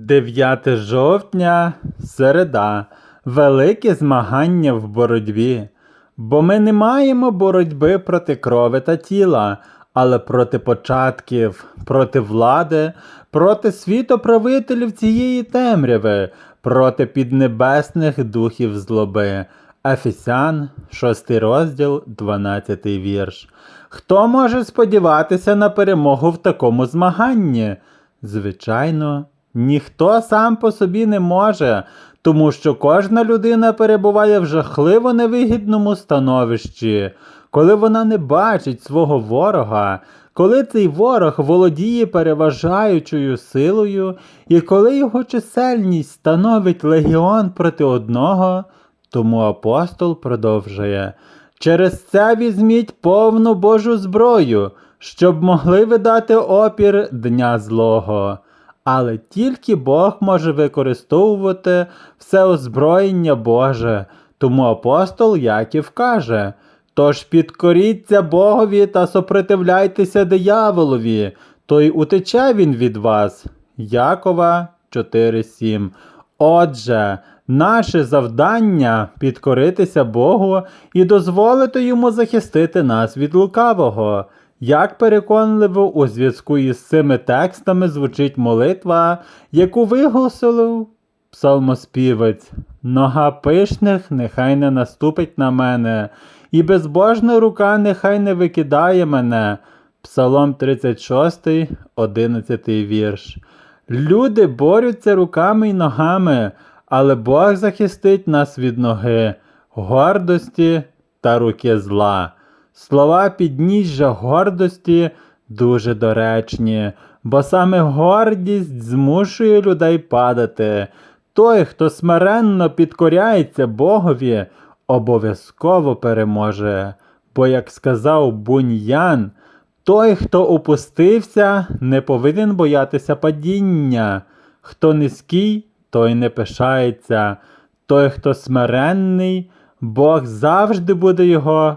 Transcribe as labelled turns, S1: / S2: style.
S1: 9 жовтня, середа, велике змагання в боротьбі. Бо ми не маємо боротьби проти крови та тіла, але проти початків, проти влади, проти світоправителів цієї темряви, проти піднебесних духів злоби. Ефесян, 6 розділ, 12 вірш. Хто може сподіватися на перемогу в такому змаганні? Звичайно, ніхто сам по собі не може, тому що кожна людина перебуває в жахливо невигідному становищі, коли вона не бачить свого ворога, коли цей ворог володіє переважаючою силою, і коли його чисельність становить легіон проти одного, тому апостол продовжує. Через це візьміть повну Божу зброю, щоб могли видати опір дня злого. Але тільки Бог може використовувати все озброєння Боже, тому апостол Яків каже: Тож підкоріться Богові та сопротивляйтеся дияволові, то й утече він від вас. Якова 4.7. Отже, наше завдання підкоритися Богу і дозволити йому захистити нас від лукавого. Як переконливо у зв'язку із цими текстами звучить молитва, яку виголосив псалмоспівець. Нога пишних нехай не наступить на мене, і безбожна рука нехай не викидає мене. Псалом 36, 11 вірш. Люди борються руками й ногами, але Бог захистить нас від ноги, гордості та руки зла. Слова підніжжя гордості дуже доречні, бо саме гордість змушує людей падати. Той, хто смиренно підкоряється Богові, обов'язково переможе. Бо, як сказав Буньян, той, хто опустився, не повинен боятися падіння. Хто низький, той не пишається. Той, хто смиренний, Бог завжди буде його